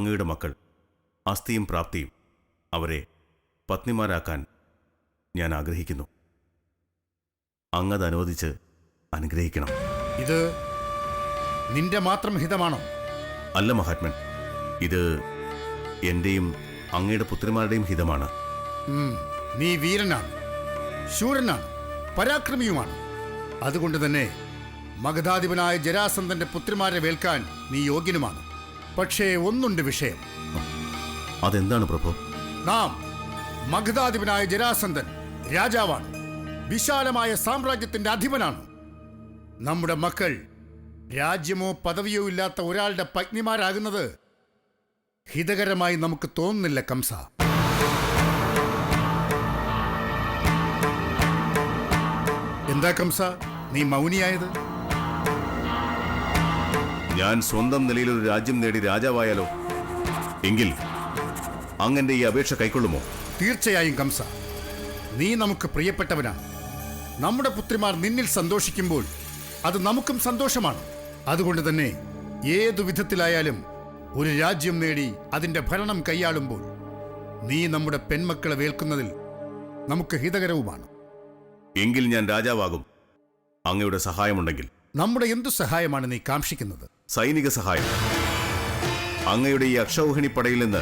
അങ്ങയുടെ മക്കൾ അസ്ഥിയും പ്രാപ്തിയും അവരെ പത്നിമാരാക്കാൻ ഞാൻ ആഗ്രഹിക്കുന്നു. അങ്ങത് അനുവദിച്ച് അനുഗ്രഹിക്കണം. ഇത് നിന്റെ മാത്രം ഹിതമാണോ? അല്ല മഹാത്മൻ ഇത് എന്റെയും അങ്ങയുടെ പുത്രിമാരുടെയും ഹിതമാണ്. നീ വീരനാണ് ശൂരനാണ് പരാക്രമിയുമാണ്. അതുകൊണ്ട് തന്നെ മഗധാധിപനായ ജരാസന്ധന്റെ പുത്രിമാരെ വേൽക്കാൻ നീ യോഗ്യനുമാണ്. പക്ഷേ ഒന്നുണ്ട് വിഷയം. അതെന്താണ് പ്രഭു? നാം മഗധാധിപനായ ജരാസന്ധൻ രാജാവാണ്. വിശാലമായ സാമ്രാജ്യത്തിന്റെ അധിപനാണ്. നമ്മുടെ മക്കൾ രാജ്യമോ പദവിയോ ഇല്ലാത്ത ഒരാളുടെ പത്നിമാരാകുന്നത് ഹിതകരമായി നമുക്ക് തോന്നുന്നില്ല കംസ. എന്താ കംസ? നീ മൗനിയായത്? ഞാൻ സ്വന്തം നിലയിൽ ഒരു രാജ്യം നേടി രാജാവായാലോ? എങ്കിൽ അങ്ങന്റെ ഈ അപേക്ഷ കൈക്കൊള്ളുമോ? തീർച്ചയായും കംസ. നീ നമുക്ക് പ്രിയപ്പെട്ടവനാണ്. നമ്മുടെ പുത്രിമാർ നിന്നിൽ സന്തോഷിക്കുമ്പോൾ അത് നമുക്കും സന്തോഷമാണ്. അതുകൊണ്ട് തന്നെ ഏതു വിധത്തിലായാലും ഒരു രാജ്യം നേടി അതിന്റെ ഭരണം കൈയാളുമ്പോൾ നീ നമ്മുടെ പെൺമക്കളെ വേൽക്കുന്നതിൽ നമുക്ക് ഹിതകരവുമാണ്. എങ്കിൽ ഞാൻ രാജാവാകും അങ്ങയുടെ സഹായമുണ്ടെങ്കിൽ. നമ്മുടെ എന്തു സഹായമാണ് നീ കാക്ഷിക്കുന്നത്? സൈനിക സഹായം. അങ്ങയുടെ ഈ അക്ഷൗഹിണി പടയിൽ നിന്ന്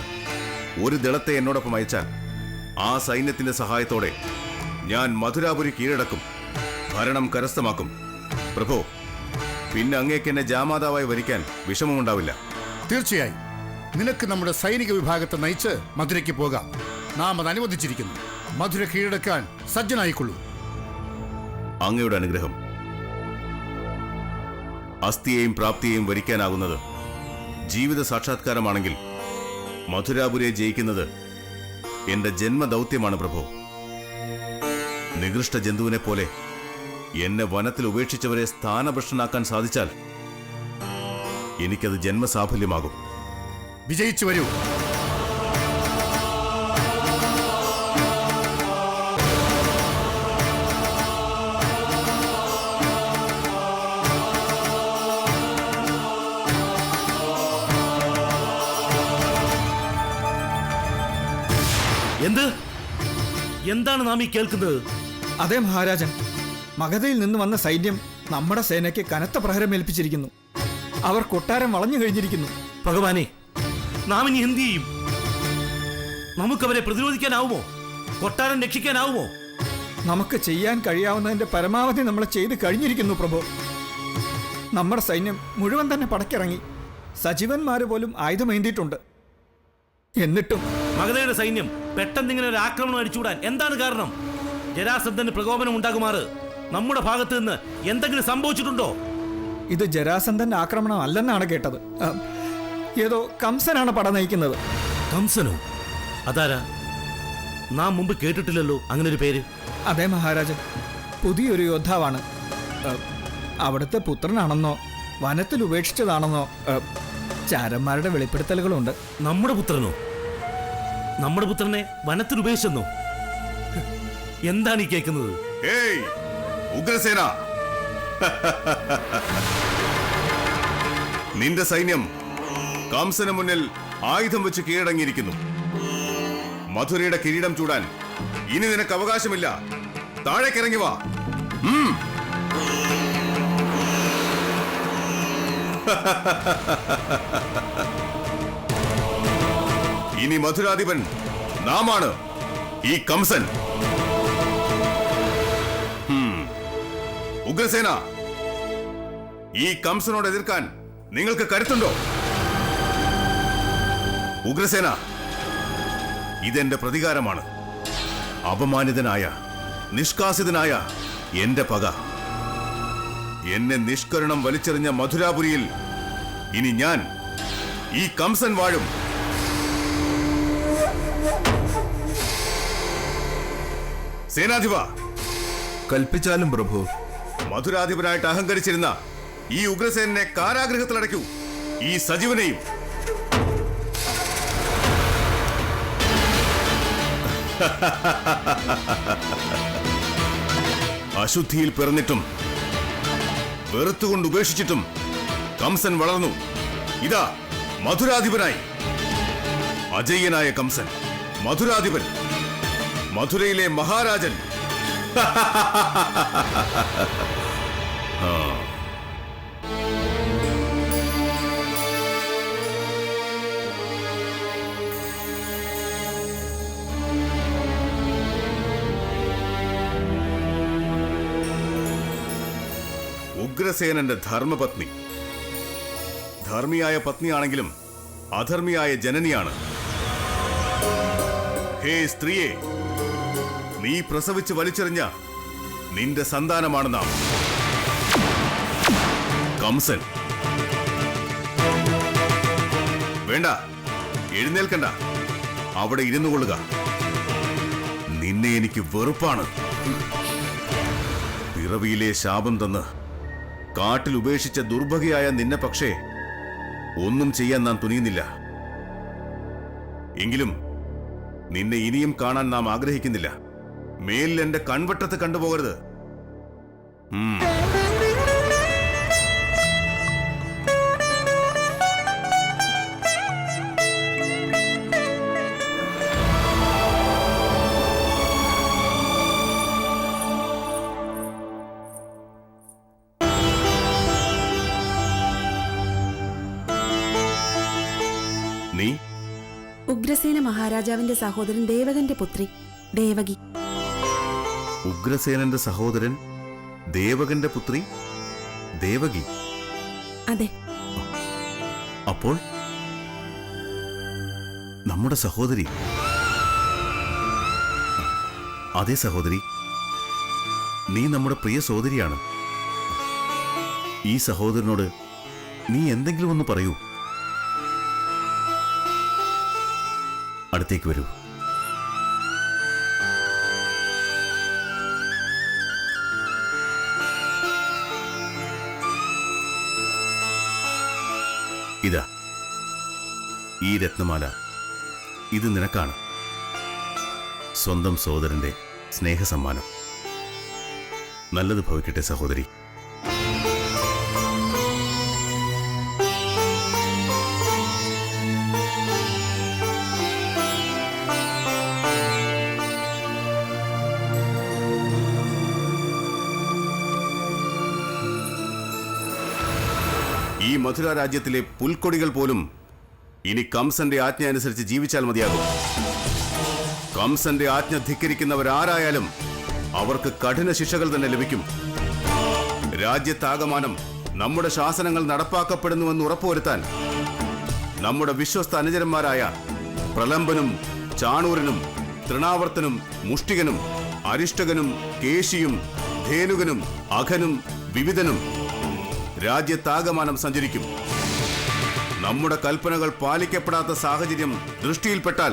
ഒരു ദളത്തെ എന്നോടൊപ്പം അയച്ചാൽ ആ സൈന്യത്തിന്റെ സഹായത്തോടെ ഞാൻ മധുരാപുരി കീഴടക്കും ഭരണം കരസ്ഥമാക്കും. പ്രഭു പിന്നെ അങ്ങേക്ക് എന്നെ ജാമാതാവായി വരിക്കാൻ വിഷമമുണ്ടാവില്ല. തീർച്ചയായും. നിനക്ക് നമ്മുടെ സൈനിക വിഭാഗത്തെ നയിച്ച് മധുരയ്ക്ക് പോകാം. നാം അത് അനുവദിച്ചിരിക്കുന്നു. മധുര കീഴടക്കാൻ സജ്ജനായിക്കൊള്ളൂ. അങ്ങയുടെ അനുഗ്രഹം. അസ്ഥിയെയും പ്രാപ്തിയെയും വരിക്കാനാകുന്നത് ജീവിത സാക്ഷാത്കാരമാണെങ്കിൽ മധുരാപുരെ ജയിക്കുന്നത് എന്റെ ജന്മദൗത്യമാണ് പ്രഭു. നികൃഷ്ട ജന്തുവിനെ പോലെ എന്നെ വനത്തിൽ ഉപേക്ഷിച്ചവരെ സ്ഥാനഭ്രഷ്ടനാക്കാൻ സാധിച്ചാൽ എനിക്കത് ജന്മസാഫല്യമാകും. വിജയിച്ചു വരൂ. എന്താണ് നാം ഈ കേൾക്കുന്നത്? അതെ മഹാരാജൻ. മഗധയിൽ നിന്ന് വന്ന സൈന്യം നമ്മുടെ സേനയ്ക്ക് കനത്ത പ്രഹരം ഏൽപ്പിച്ചിരിക്കുന്നു. അവർ കൊട്ടാരം വളഞ്ഞു കഴിഞ്ഞിരിക്കുന്നു. ഭഗവാനെ നാം ഇനി എന്തു ചെയ്യും? നമുക്കവരെ പ്രതിരോധിക്കാനാവുമോ? കൊട്ടാരം രക്ഷിക്കാനാവുമോ? നമുക്ക് ചെയ്യാൻ കഴിയാവുന്നതിന്റെ പരമാവധി നമ്മൾ ചെയ്ത് കഴിഞ്ഞിരിക്കുന്നു പ്രഭു. നമ്മുടെ സൈന്യം മുഴുവൻ തന്നെ പടക്കിറങ്ങി. സജീവന്മാര് പോലും ആയുധമേന്തിയിട്ടുണ്ട്. എന്നിട്ടും മഗധയുടെ സൈന്യം പെട്ടെന്ന് ഇങ്ങനെ ഒരു ആക്രമണം അടിച്ചുകൂടാൻ എന്താണ് കാരണം? ജരാസന്ധന് പ്രകോപനം ഉണ്ടാകുമാറ്. നമ്മുടെ ഭാഗത്ത് നിന്ന് എന്തെങ്കിലും സംഭവിച്ചിട്ടുണ്ടോ? ഇത് ജരാസന്ധന്റെ ആക്രമണം അല്ലെന്നാണ് കേട്ടത്. ഏതോ കംസനാണ് പട നയിക്കുന്നത്. കംസനോ? അതാരാ? നാം മുമ്പ് കേട്ടിട്ടില്ലല്ലോ അങ്ങനെ ഒരു പേര്. അതെ മഹാരാജൻ പുതിയൊരു യോദ്ധാവാണ്. അവിടുത്തെ പുത്രനാണെന്നോ വനത്തിൽ ഉപേക്ഷിച്ചതാണെന്നോ ചാരന്മാരുടെ വെളിപ്പെടുത്തലുകളുണ്ട്. നമ്മുടെ പുത്രനോ? നമ്മുടെ പുത്രനെ വനത്തിൽ ഉപേക്ഷിച്ചെന്നോ? എന്താണ് ഈ കേൾക്കുന്നത്? ഏയ് ഉഗ്രസേന. നിന്റെ സൈന്യം കംസന് മുന്നിൽ ആയുധം വെച്ച് കീഴടങ്ങിയിരിക്കുന്നു. മധുരയുടെ കിരീടം ചൂടാൻ ഇനി നിനക്ക് അവകാശമില്ല. താഴേക്കിറങ്ങി വാ. ഉം. ഇനി മധുരാധിപൻ നാമാണ് ഈ കംസൻ. ഉഗ്രസേന ഈ കംസനോട് എതിർക്കാൻ നിങ്ങൾക്ക് കരുത്തുണ്ടോ? ഉഗ്രസേന ഇതെന്റെ പ്രതികാരമാണ്. അപമാനിതനായ നിഷ്കാസിതനായ എന്റെ പക. എന്നെ നിഷ്കരണം വലിച്ചെറിഞ്ഞ മധുരാപുരിയിൽ ഇനി ഞാൻ ഈ കംസൻ വാഴും. സേനാധിപ. കൽപ്പിച്ചാലും പ്രഭു. മധുരാധിപനായിട്ട് അഹങ്കരിച്ചിരുന്ന ഈ ഉഗ്രസേനെ കാരാഗൃഹത്തിലടയ്ക്കൂ ഈ സജീവനെയും. അശുദ്ധിയിൽ പിറന്നിട്ടും വെറുത്തുകൊണ്ട് ഉപേക്ഷിച്ചിട്ടും കംസൻ വളർന്നു. ഇതാ മധുരാധിപനായി. അജയ്യനായ കംസൻ. മധുരാധിപൻ. മധുരയിലെ മഹാരാജൻ. ഉഗ്രസേനന്റെ ധർമ്മപത്നി. ധർമ്മിയായ പത്നിയാണെങ്കിലും അധർമ്മിയായ ജനനിയാണ്. ഹേ സ്ത്രീയെ നീ പ്രസവിച്ച് വലിച്ചെറിഞ്ഞ നിന്റെ സന്താനമാണ് നാം. കംസൻ. വേണ്ട എഴുന്നേൽക്കണ്ട. അവിടെ ഇരുന്നു കൊള്ളുക. നിന്നെ എനിക്ക് വെറുപ്പാണ്. പിറവിയിലെ ശാപം തന്ന് കാട്ടിൽ ഉപേക്ഷിച്ച ദുർഭഗയായ നിന്നെ പക്ഷേ ഒന്നും ചെയ്യാൻ നാം തുനിയുന്നില്ല. എങ്കിലും നിന്നെ ഇനിയും കാണാൻ നാം ആഗ്രഹിക്കുന്നില്ല. മേലിൽ എന്റെ കൺവട്ടത്ത് കണ്ടുപോകരുത്. നീ? ഉഗ്രസേന മഹാരാജാവിന്റെ സഹോദരൻ ദേവകന്റെ പുത്രി ദേവകി. ഉഗ്രസേനന്റെ സഹോദരൻ ദേവകന്റെ പുത്രി ദേവകി. അതെ. അപ്പോൾ നമ്മുടെ സഹോദരി. അതെ സഹോദരി നീ നമ്മുടെ പ്രിയ സഹോദരിയാണ്. ഈ സഹോദരനോട് നീ എന്തെങ്കിലും ഒന്ന് പറയൂ. അടുത്തേക്ക് വരൂ. ഇതാ. ഈ രത്നമാല. ഇത് നിനക്കാണ്. സ്വന്തം സഹോദരന്റെ സ്നേഹസമ്മാനം. നല്ലത് ഭവിക്കട്ടെ സഹോദരി. ഈ മധുര രാജ്യത്തിലെ പുൽക്കൊടികൾ പോലും ഇനി കംസന്റെ ആജ്ഞ അനുസരിച്ച് ജീവിച്ചാൽ മതിയാകും. കംസന്റെ ആജ്ഞ ധിക്കരിക്കുന്നവരാരായാലും അവർക്ക് കഠിന ശിക്ഷകൾ തന്നെ ലഭിക്കും. രാജ്യത്താകമാനം നമ്മുടെ ശാസനങ്ങൾ നടപ്പാക്കപ്പെടുന്നുവെന്ന് ഉറപ്പുവരുത്താൻ നമ്മുടെ വിശ്വസ്ത അനുചരന്മാരായ പ്രലംബനും ചാണൂരനും തൃണാവർത്തനും മുഷ്ടികനും അരിഷ്ടകനും കേശിയും ധേനുകനും അഖനും വിവിധനും രാജ്യത്താകമാനം സഞ്ചരിക്കും നമ്മുടെ കൽപ്പനകൾ പാലിക്കപ്പെടാത്ത സാഹചര്യം ദൃഷ്ടിയിൽപ്പെട്ടാൽ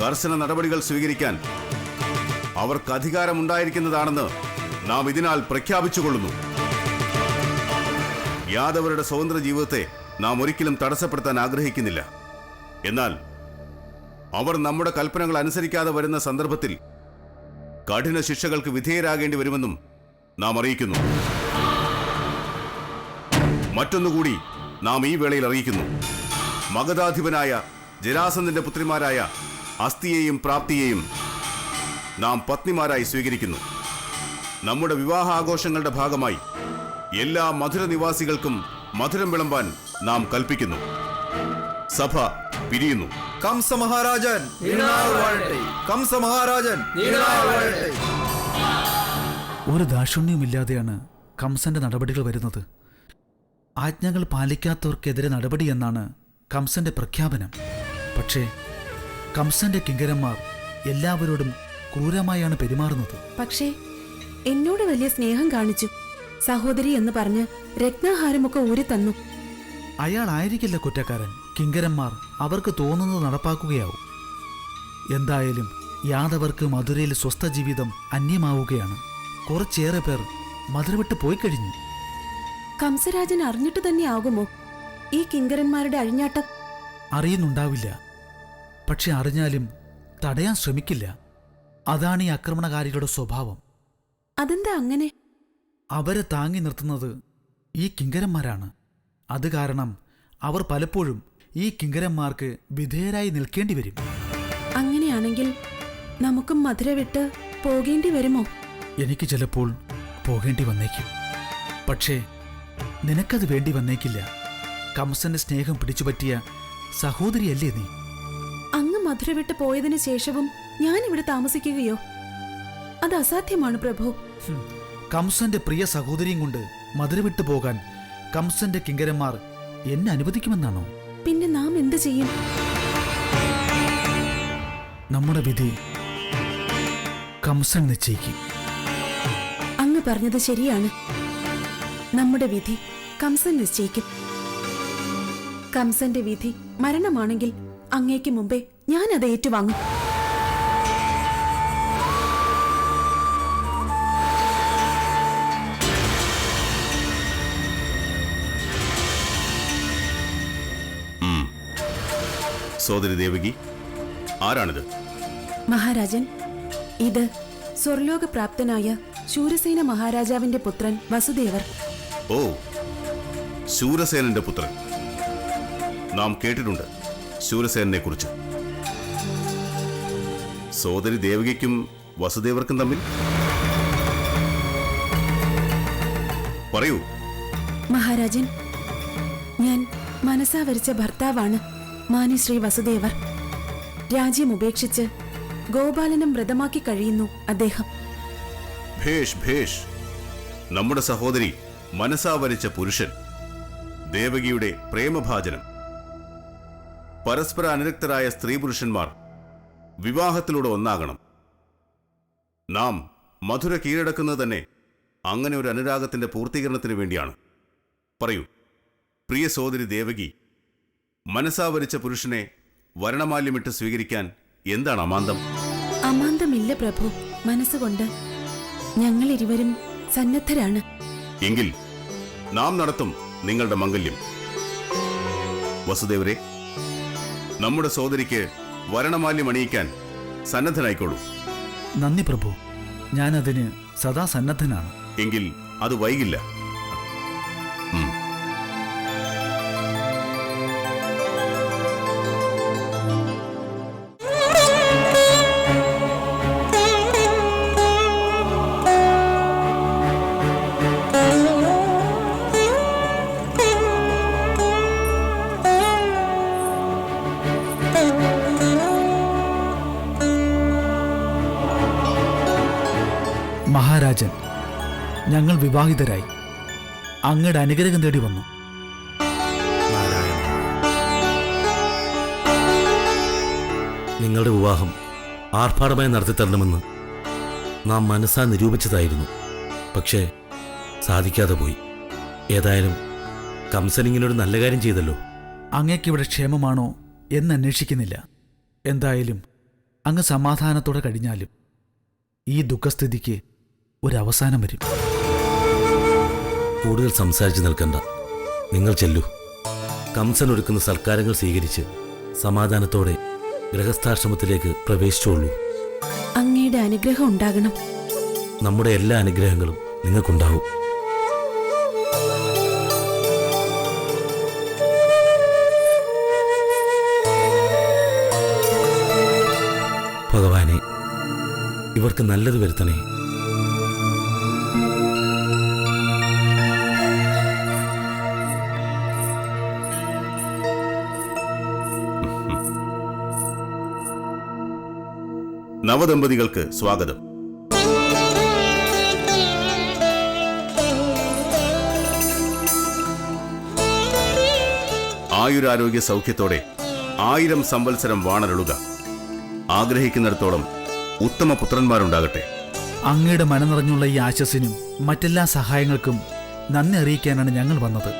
കർശന നടപടികൾ സ്വീകരിക്കാൻ അവർക്ക് അധികാരമുണ്ടായിരിക്കുന്നതാണെന്ന് നാം ഇതിനാൽ പ്രഖ്യാപിച്ചുകൊള്ളുന്നു. യാദവരുടെ സ്വതന്ത്ര ജീവിതത്തെ നാം ഒരിക്കലും തടസ്സപ്പെടുത്താൻ ആഗ്രഹിക്കുന്നില്ല. എന്നാൽ അവർ നമ്മുടെ കൽപ്പനകൾ അനുസരിക്കാതെ വരുന്ന സന്ദർഭത്തിൽ കഠിന ശിക്ഷകൾക്ക് വിധേയരാകേണ്ടി വരുമെന്നും നാം അറിയിക്കുന്നു. മറ്റൊന്നുകൂടി നാം ഈ വേളയിൽ അറിയിക്കുന്നു. മഗധാധിപനായ ജരാസന്ധന്റെ പുത്രിമാരായ അസ്ഥിയെയും പ്രാപ്തിയെയും നാം പത്നിമാരായി സ്വീകരിക്കുന്നു. നമ്മുടെ വിവാഹ ആഘോഷങ്ങളുടെ ഭാഗമായി എല്ലാ മധുര നിവാസികൾക്കും മധുരം വിളമ്പാൻ നാം കൽപ്പിക്കുന്നു. സഭ പിരിയുന്നു. കംസ മഹാരാജൻ കംസ മഹാരാജൻ ഒരു ദാക്ഷിണ്യമില്ലാതെയാണ് കംസന്റെ നടപടികൾ വരുന്നത്. ആജ്ഞകൾ പാലിക്കാത്തവർക്കെതിരെ നടപടിയെന്നാണ് കംസന്റെ പ്രഖ്യാപനം. പക്ഷേ കംസന്റെ കിങ്കരന്മാർ എല്ലാവരോടും ക്രൂരമായാണ് പെരുമാറുന്നത്. പക്ഷേ എന്നോട് വലിയ സ്നേഹം കാണിച്ചു. സഹോദരി എന്ന് പറഞ്ഞ് രത്നാഹാരമൊക്കെ ഊരി തന്നു. അയാൾ ആയിരിക്കില്ല കുറ്റക്കാരൻ. കിങ്കരന്മാർ അവർക്ക് തോന്നുന്നത് നടപ്പാക്കുകയാവും. എന്തായാലും യാദവർക്ക് മധുരയിൽ സ്വസ്ഥ ജീവിതം അന്യമാവുകയാണ്. കുറച്ചേറെ പേർ മധുര വിട്ട് പോയി കഴിഞ്ഞു കംസരാജൻ അറിഞ്ഞിട്ട് തന്നെ ആകുമോ ഈ കിങ്കരന്മാരുടെ അഴിഞ്ഞാട്ടം? അറിയുന്നുണ്ടാവില്ല. പക്ഷെ അറിഞ്ഞാലും തടയാൻ ശ്രമിക്കില്ല. അതാണ് ഈ ആക്രമണകാരികളുടെ സ്വഭാവം. അതെന്താ അങ്ങനെ? അവരെ താങ്ങി നിർത്തുന്നത് ഈ കിങ്കരന്മാരാണ്. അത് കാരണം അവർ പലപ്പോഴും ഈ കിങ്കരന്മാർക്ക് വിധേയരായി നിൽക്കേണ്ടി വരും. അങ്ങനെയാണെങ്കിൽ നമുക്കും മധുര വിട്ട് പോകേണ്ടി വരുമോ? എനിക്ക് ചിലപ്പോൾ പോകേണ്ടി വന്നേക്കും. പക്ഷേ നിനക്കത് വേണ്ടി വന്നേക്കില്ല. കംസന്റെ സ്നേഹം പിടിച്ചുപറ്റിയ സഹോദരിയല്ലേ നീ? അങ്ങ് മധുര വിട്ട് പോയതിനു ശേഷവും ഞാൻ ഇവിടെ താമസിക്കുകയോ? അത് അസാധ്യമാണ് പ്രഭു. കംസന്റെ പ്രിയ സഹോദരിയും കൊണ്ട് മധുര വിട്ടു പോകാൻ കംസന്റെ കിങ്കരന്മാർ എന്നെ അനുവദിക്കുമെന്നാണോ? പിന്നെ നാം എന്ത് ചെയ്യും? നമ്മുടെ വിധി കംസൻ നിശ്ചയിക്കും. അങ്ങ് പറഞ്ഞത് ശരിയാണ്. നമ്മുടെ വിധി കംസൻ നിശ്ചയിക്കും. കംസന്റെ വിധി മരണമാണെങ്കിൽ അങ്ങേക്ക് മുമ്പേ ഞാൻ അത് ഏറ്റുവാങ്ങും സോദരി ദേവകി ആരാണിത്? മഹാരാജൻ ഇത് സ്വർലോകപ്രാപ്തനായ ശൂരസേന മഹാരാജാവിന്റെ പുത്രൻ വസുദേവർ. ഓ ശൂരസേനന്റെ പുത്രൻ നാം കേട്ടിട്ടുണ്ട് ശൂരസേനെ കുറിച്ച് സോദരി ദേവികയ്ക്കും വസുദേവർക്കും തമ്മിൽ? പറയൂ. മഹാരാജൻ ഞാൻ മനസ്സാ ഭർത്താവാണ് ഭർത്താവാണ് മാനിശ്രീ വസുദേവർ. രാജ്യം ഉപേക്ഷിച്ച് ഗോപാലനം വ്രതമാക്കി കഴിയുന്നു അദ്ദേഹം. ഭേഷ് ഭേഷ്. നമ്മുടെ സഹോദരി മനസ്സാവരിച്ച പുരുഷൻ. ദേവകിയുടെ പ്രേമഭാജനം. പരസ്പര അനുരക്തരായ സ്ത്രീ പുരുഷന്മാർ വിവാഹത്തിലൂടെ ഒന്നാകണം. നാം മധുര കീഴടക്കുന്നത് തന്നെ അങ്ങനെ ഒരു അനുരാഗത്തിന്റെ പൂർത്തീകരണത്തിന് വേണ്ടിയാണ്. പറയൂ പ്രിയ സോദരി ദേവകി മനസ്സാവരിച്ച പുരുഷനെ വരണമാല്യമിട്ട് സ്വീകരിക്കാൻ എന്താണ് അമാന്തം? അമാന്തമില്ല പ്രഭു. മനസ്സുകൊണ്ട് ഞങ്ങൾ ഇരുവരും സന്നദ്ധരാണ്. എങ്കിൽ നാം നടത്തും നിങ്ങളുടെ മംഗല്യം. വസുദേവരെ നമ്മുടെ സോദരിക്ക് വരണമാല്യം അണിയിക്കാൻ സന്നദ്ധനായിക്കോളൂ. നന്ദി പ്രഭു. ഞാനതിന് സദാ സന്നദ്ധനാണ്. എങ്കിൽ അത് വൈകില്ല. ഞങ്ങൾ വിവാഹിതരായി. അങ്ങയുടെ അനുഗ്രഹം തേടി വന്നു. നിങ്ങളുടെ വിവാഹം ആർഭാടമായി നടത്തിത്തരണമെന്ന് നാം മനസ്സാ നിരൂപിച്ചതായിരുന്നു. പക്ഷേ സാധിക്കാതെ പോയി. ഏതായാലും കംസൻ ഇങ്ങനൊരു നല്ല കാര്യം ചെയ്തല്ലോ. അങ്ങയ്ക്കിവിടെ ക്ഷേമമാണോ എന്ന് അന്വേഷിക്കുന്നില്ല. എന്തായാലും അങ്ങ് സമാധാനത്തോടെ കഴിഞ്ഞാലും ഈ ദുഃഖസ്ഥിതിക്ക് ഒരവസാനം വരും. കൂടുതൽ സംസാരിച്ചു നിൽക്കണ്ട. നിങ്ങൾ ചെല്ലൂ. കംസൻ ഒരുക്കുന്ന സൽക്കാരങ്ങൾ സ്വീകരിച്ച് സമാധാനത്തോടെ ഗൃഹസ്ഥാശ്രമത്തിലേക്ക് പ്രവേശിച്ചോളൂ. അങ്ങയുടെ അനുഗ്രഹം ഉണ്ടാകണം. നമ്മുടെ എല്ലാ അനുഗ്രഹങ്ങളും നിങ്ങൾക്കുണ്ടാവും. ഭഗവാനെ ഇവർക്ക് നല്ലത് വരുത്തണേ. നവദമ്പതികൾക്ക് സ്വാഗതം. ആയുരാരോഗ്യ സൗഖ്യത്തോടെ ആയിരം സംവത്സരം വാണരുളുക. ആഗ്രഹിക്കുന്നിടത്തോളം ഉത്തമ പുത്രന്മാരുണ്ടാകട്ടെ. അങ്ങയുടെ മനനിറഞ്ഞുള്ള ഈ ആശസ്സിനും മറ്റെല്ലാ സഹായങ്ങൾക്കും നന്ദി അറിയിക്കാനാണ് ഞങ്ങൾ വന്നത്.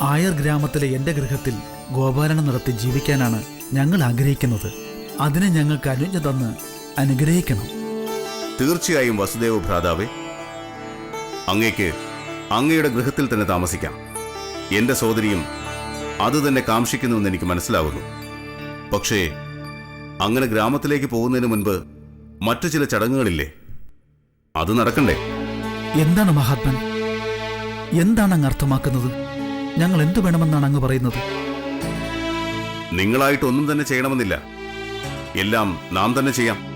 ആയർ ഗ്രാമത്തിലെ എന്റെ ഗൃഹത്തിൽ ഗോപാലനം നടത്തി ജീവിക്കാനാണ് ഞങ്ങൾ ആഗ്രഹിക്കുന്നത്. അതിനെ ഞങ്ങൾക്ക് അനുജ്ഞ തന്ന് അനുഗ്രഹിക്കണം. തീർച്ചയായും വസുദേവ ഭ്രാതാവേ അങ്ങേക്ക് അങ്ങയുടെ ഗൃഹത്തിൽ തന്നെ താമസിക്കാം. എന്റെ സോദരിയും അത് തന്നെ കാംക്ഷിക്കുന്നുവെന്ന് എനിക്ക് മനസ്സിലാവുന്നു. പക്ഷേ അങ്ങനെ ഗ്രാമത്തിലേക്ക് പോകുന്നതിന് മുൻപ് മറ്റു ചില ചടങ്ങുകളില്ലേ? അത് നടക്കണ്ടേ? എന്താണ് മഹാത്മൻ? എന്താണ് അങ്ങ് അർത്ഥമാക്കുന്നത്? ഞങ്ങൾ എന്തു വേണമെന്നാണ് അങ്ങ് പറയുന്നത്? നിങ്ങളായിട്ട് ഒന്നും തന്നെ ചെയ്യണമെന്നില്ല. എല്ലാം നാം തന്നെ ചെയ്യാം.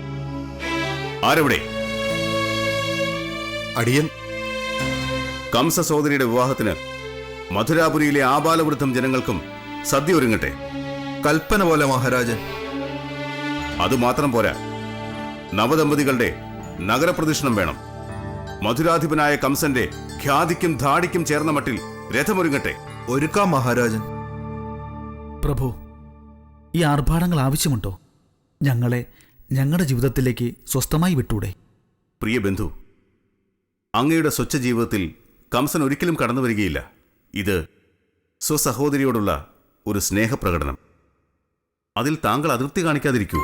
ആരെവിടെ? അടിയൻ. കംസ സോദരിയുടെ വിവാഹത്തിന് മധുരാപുരിയിലെ ആബാലവൃദ്ധം ജനങ്ങൾക്കും സദ്യ ഒരുങ്ങട്ടെ. കൽപ്പന പോലെ മഹാരാജൻ. അതുമാത്രം പോരാ. നവദമ്പതികളുടെ നഗരപ്രദക്ഷിണം വേണം. മധുരാധിപനായ കംസന്റെ ഖ്യാതിക്കും ധാടിക്കും ചേർന്ന മട്ടിൽ രഥമൊരുങ്ങട്ടെ. ഒരുക്കാം മഹാരാജൻ. പ്രഭു ഈ ആർഭാടങ്ങൾ ആവശ്യമുണ്ടോ? ഞങ്ങളെ ഞങ്ങളുടെ ജീവിതത്തിലേക്ക് സ്വസ്ഥമായി വിട്ടൂടെ? പ്രിയ ബന്ധു അങ്ങയുടെ സ്വച്ഛ ജീവിതത്തിൽ കംസൻ ഒരിക്കലും കടന്നു വരികയില്ല. ഇത് സ്വസഹോദരിയോടുള്ള ഒരു സ്നേഹപ്രകടനം. അതിൽ താങ്കൾ അതൃപ്തി കാണിക്കാതിരിക്കൂ.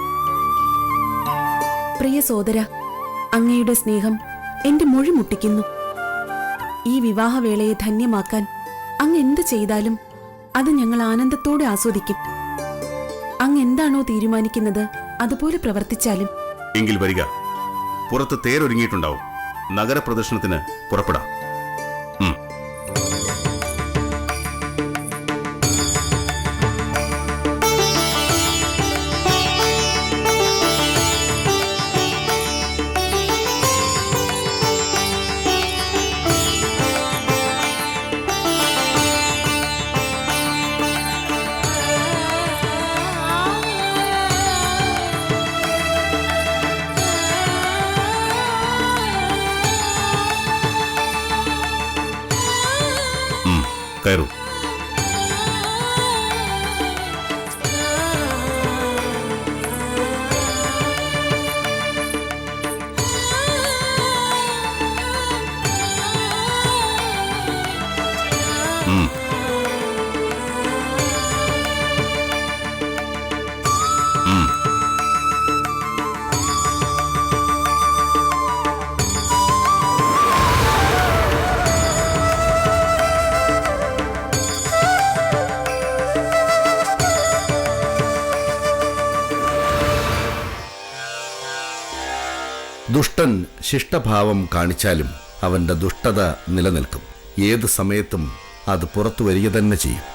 പ്രിയ സോദര അങ്ങയുടെ സ്നേഹം എന്റെ മൊഴി മുട്ടിക്കുന്നു. ഈ വിവാഹവേളയെ ധന്യമാക്കാൻ അങ്ങ് എന്ത് ചെയ്താലും അത് ഞങ്ങൾ ആനന്ദത്തോടെ ആസ്വദിക്കും. അങ്ങ് എന്താണോ തീരുമാനിക്കുന്നത്? അതുപോലെ പ്രവർത്തിച്ചാലും എങ്കിൽ വരിക. പുറത്ത് തേരൊരുങ്ങിയിട്ടുണ്ടാവും. നഗരപ്രദർശനത്തിന് പുറപ്പെടാം. കയറൂ ഉം. ശിഷ്ടഭാവം കാണിച്ചാലും അവന്റെ ദുഷ്ടത നിലനിൽക്കും. ഏത് സമയത്തും അത് പുറത്തു വരിക തന്നെ ചെയ്യും.